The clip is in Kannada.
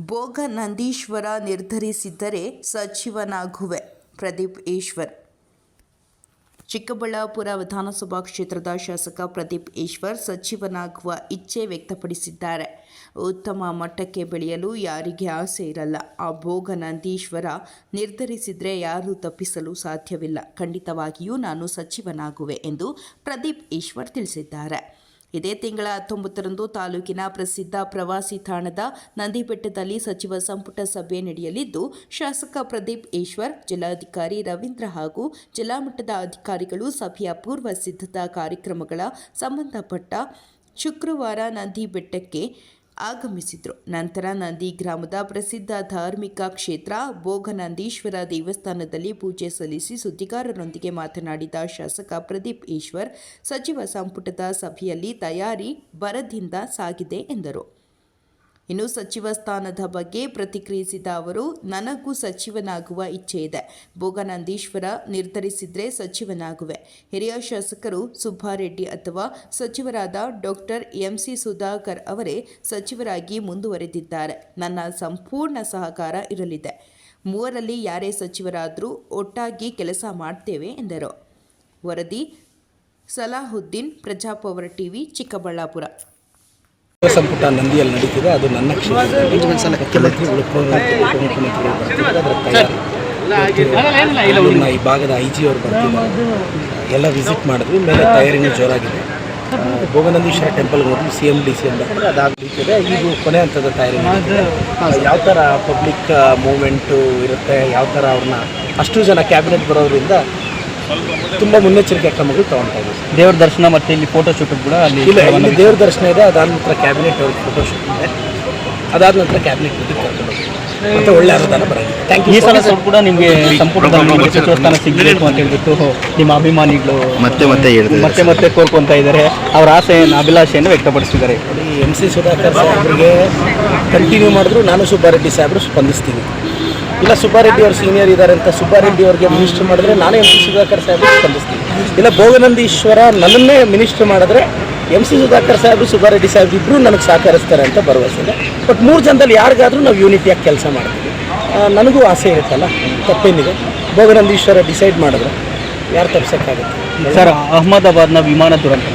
ಭೋಗ ನಂದೀಶ್ವರ ನಿರ್ಧರಿಸಿದ್ದರೆ ಸಚಿವನಾಗುವೆ. ಪ್ರದೀಪ್ ಈಶ್ವರ್. ಚಿಕ್ಕಬಳ್ಳಾಪುರ ವಿಧಾನಸಭಾ ಕ್ಷೇತ್ರದ ಶಾಸಕ ಪ್ರದೀಪ್ ಈಶ್ವರ್ ಸಚಿವನಾಗುವ ಇಚ್ಛೆ ವ್ಯಕ್ತಪಡಿಸಿದ್ದಾರೆ. ಉತ್ತಮ ಮಟ್ಟಕ್ಕೆ ಬೆಳೆಯಲು ಯಾರಿಗೆ ಆಸೆ ಇರಲ್ಲ. ಆ ಭೋಗ ನಂದೀಶ್ವರ ನಿರ್ಧರಿಸಿದರೆ ಯಾರೂ ತಪ್ಪಿಸಲು ಸಾಧ್ಯವಿಲ್ಲ. ಖಂಡಿತವಾಗಿಯೂ ನಾನು ಸಚಿವನಾಗುವೆ ಎಂದು ಪ್ರದೀಪ್ ಈಶ್ವರ್ ತಿಳಿಸಿದ್ದಾರೆ. ಇದೇ ತಿಂಗಳ ಹತ್ತೊಂಬತ್ತರಂದು ತಾಲೂಕಿನ ಪ್ರಸಿದ್ಧ ಪ್ರವಾಸಿ ತಾಣದ ನಂದಿಬೆಟ್ಟದಲ್ಲಿ ಸಚಿವ ಸಂಪುಟ ಸಭೆ ನಡೆಯಲಿದ್ದು, ಶಾಸಕ ಪ್ರದೀಪ್ ಈಶ್ವರ್, ಜಿಲ್ಲಾಧಿಕಾರಿ ರವೀಂದ್ರ ಹಾಗೂ ಜಿಲ್ಲಾ ಮಟ್ಟದ ಅಧಿಕಾರಿಗಳು ಸಭೆಯ ಪೂರ್ವ ಸಿದ್ಧತಾ ಕಾರ್ಯಕ್ರಮಗಳ ಸಂಬಂಧಪಟ್ಟ ಶುಕ್ರವಾರ ನಂದಿಬೆಟ್ಟಕ್ಕೆ ಆಗಮಿಸಿದರು. ನಂತರ ನಂದಿ ಗ್ರಾಮದ ಪ್ರಸಿದ್ಧ ಧಾರ್ಮಿಕ ಕ್ಷೇತ್ರ ಭೋಗನಂದೀಶ್ವರ ದೇವಸ್ಥಾನದಲ್ಲಿ ಪೂಜೆ ಸಲ್ಲಿಸಿ ಸುದ್ದಿಗಾರರೊಂದಿಗೆ ಮಾತನಾಡಿದ ಶಾಸಕ ಪ್ರದೀಪ್ ಈಶ್ವರ್, ಸಚಿವ ಸಂಪುಟದ ಸಭೆಯಲ್ಲಿ ತಯಾರಿ ಬರದಿಂದ ಸಾಗಿದೆ ಎಂದರು. ಇನ್ನು ಸಚಿವ ಸ್ಥಾನದ ಬಗ್ಗೆ ಪ್ರತಿಕ್ರಿಯಿಸಿದ ಅವರು, ನನಗೂ ಸಚಿವನಾಗುವ ಇಚ್ಛೆ ಇದೆ. ಭೋಗನಂದೀಶ್ವರ ನಿರ್ಧರಿಸಿದ್ರೆ ಸಚಿವನಾಗುವೆ. ಹಿರಿಯ ಶಾಸಕರು ಸುಬ್ಬಾರೆಡ್ಡಿ ಅಥವಾ ಸಚಿವರಾದ ಡಾಕ್ಟರ್ ಎಂಸಿ ಸುಧಾಕರ್ ಅವರೇ ಸಚಿವರಾಗಿ ಮುಂದುವರೆದಿದ್ದಾರೆ. ನನ್ನ ಸಂಪೂರ್ಣ ಸಹಕಾರ ಇರಲಿದೆ. ಮೂವರಲ್ಲಿ ಯಾರೇ ಸಚಿವರಾದರೂ ಒಟ್ಟಾಗಿ ಕೆಲಸ ಮಾಡ್ತೇವೆ ಎಂದರು. ವರದಿ ಸಲಾಹುದ್ದೀನ್, ಪ್ರಜಾಪವರ್ ಟಿವಿ, ಚಿಕ್ಕಬಳ್ಳಾಪುರ. ಸಂಪುಟ ನಂದಿಯಲ್ಲಿ ನಡೀತಿದೆ. ಅದು ನನ್ನ ಕ್ಷೇತ್ರ ಮುಖ್ಯಮಂತ್ರಿಗಳು ಉಪಮುಖ್ಯಮಂತ್ರಿಗಳು ಬರ್ತಿದ್ದಾರೆ ಅದರ ತಯಾರಿ. ಈ ಭಾಗದ ಐ ಜಿ ಅವರು ಬರ್ತಿದ್ದಾರೆ. ಎಲ್ಲ ವಿಸಿಟ್ ಮಾಡಿದ್ವಿ ಮೇಲೆ ತಯಾರಿನೂ ಜೋರಾಗಿದೆ. ಭೋಗನಂದೀಶ್ವರ ಟೆಂಪಲ್ಗೆ ಹೋದ್ವಿ. C M D C M ಬರ್ತಾರೆ ಅದಾಗ್ಲಿಕ್ಕಿದೆ. ಈಗ ಕೊನೆ ಹಂತದ ತಯಾರಿ ಯಾವ ಥರ ಪಬ್ಲಿಕ್ ಮೂಮೆಂಟು ಇರುತ್ತೆ ಯಾವ ಥರ ಅವ್ರನ್ನ ಅಷ್ಟು ಜನ ಕ್ಯಾಬಿನೆಟ್ ಬರೋದ್ರಿಂದ ತುಂಬ ಮುನ್ನೆಚ್ಚರಿಕೆ ಕ್ರಮಗಳು ತಗೊಳ್ತಾ ಇದೆ ದೇವ್ರ ದರ್ಶನ ಮತ್ತೆ ಇಲ್ಲಿ ಫೋಟೋ ಶೂಟ್ ಕೂಡ ಅಲ್ಲಿ ಇಲ್ಲ ಇಲ್ಲಿ ದೇವ್ರ ದರ್ಶನ ಇದೆ ಅದಾದ ನಂತರ ಕ್ಯಾಬಿನೆಟ್ ಫೋಟೋ ಫೋಟೋಶೂಟ್ ಇದೆ. ಅದಾದ ನಂತರ ಕ್ಯಾಬಿನೆಟ್. ಮತ್ತೆ ಒಳ್ಳೆ ಅನುದಾನ ಬರೋದು ಥ್ಯಾಂಕ್ ಈ ಯು ಸಲ ಸ್ವಲ್ಪ ಕೂಡ ನಿಮಗೆ ಸಚಿವ ಸ್ಥಾನ ಸಿಗಬೇಕು ಅಂತ ಹೇಳ್ಬಿಟ್ಟು ನಿಮ್ಮ ಅಭಿಮಾನಿಗಳು ಮತ್ತೆ ಮತ್ತೆ ಹೇಳ್ತಾರೆ ಮತ್ತೆ ಮತ್ತೆ ಕೋರ್ಕೊಂತ ಇದ್ದಾರೆ. ಅವರ ಆಸೆಯನ್ನು ಅಭಿಲಾಷೆಯನ್ನು ವ್ಯಕ್ತಪಡಿಸಿದ್ದಾರೆ ಎಂ ಸಿ ಸುಧಾಕರ್ ಸಾಹೇಬ್ರಿಗೆ ಕಂಟಿನ್ಯೂ ಮಾಡಿದ್ರು ನಾನು ಸುಬ್ಬಾರೆಡ್ಡಿ ಸಾಹೇಬರು ಸ್ಪಂದಿಸ್ತೀನಿ. ಇಲ್ಲ ಸುಬ್ಬಾರೆಡ್ಡಿ ಅವರು ಸೀನಿಯರ್ ಇದ್ದಾರೆ ಅಂತ ಸುಬ್ಬಾರೆಡ್ಡಿ ಅವರಿಗೆ ಮಿನಿಸ್ಟರ್ ಮಾಡಿದ್ರೆ ನಾನೇ ಎಂ ಸಿ ಸುಧಾಕರ್ ಸಾಹೇಬ್ರು ಸ್ಪಂದಿಸ್ತೀನಿ. ಇಲ್ಲ ಭೋಗನಂದೀಶ್ವರ ನನ್ನನ್ನೇ ಮಿನಿಸ್ಟರ್ ಮಾಡಿದ್ರೆ ಎಂ ಸಿ ಸುಧಾಕರ್ ಸಾಹೇಬರು ಸುಬ್ಬಾರೆಡ್ಡಿ ಸಾಹೇಬ್ ಇಬ್ಬರು ನನಗೆ ಸಹಕರಿಸ್ತಾರೆ ಅಂತ ಭರವಸೆ ಇದೆ. ಬಟ್ ಮೂರು ಜನದಲ್ಲಿ ಯಾರಿಗಾದರೂ ನಾವು ಯೂನಿಟಿಯಾಗಿ ಕೆಲಸ ಮಾಡ್ತೀವಿ. ನನಗೂ ಆಸೆ ಇರುತ್ತಲ್ಲ, ತಪ್ಪೇನಿದೆ. ಭೋಗನಂದೀಶ್ವರ ಡಿಸೈಡ್ ಮಾಡಿದ್ರೆ ಯಾರು ತಪ್ಪಿಸೋಕ್ಕಾಗುತ್ತೆ ಸರ್, ಅಹಮದಾಬಾದ್ನ ವಿಮಾನ ದುರಂತ.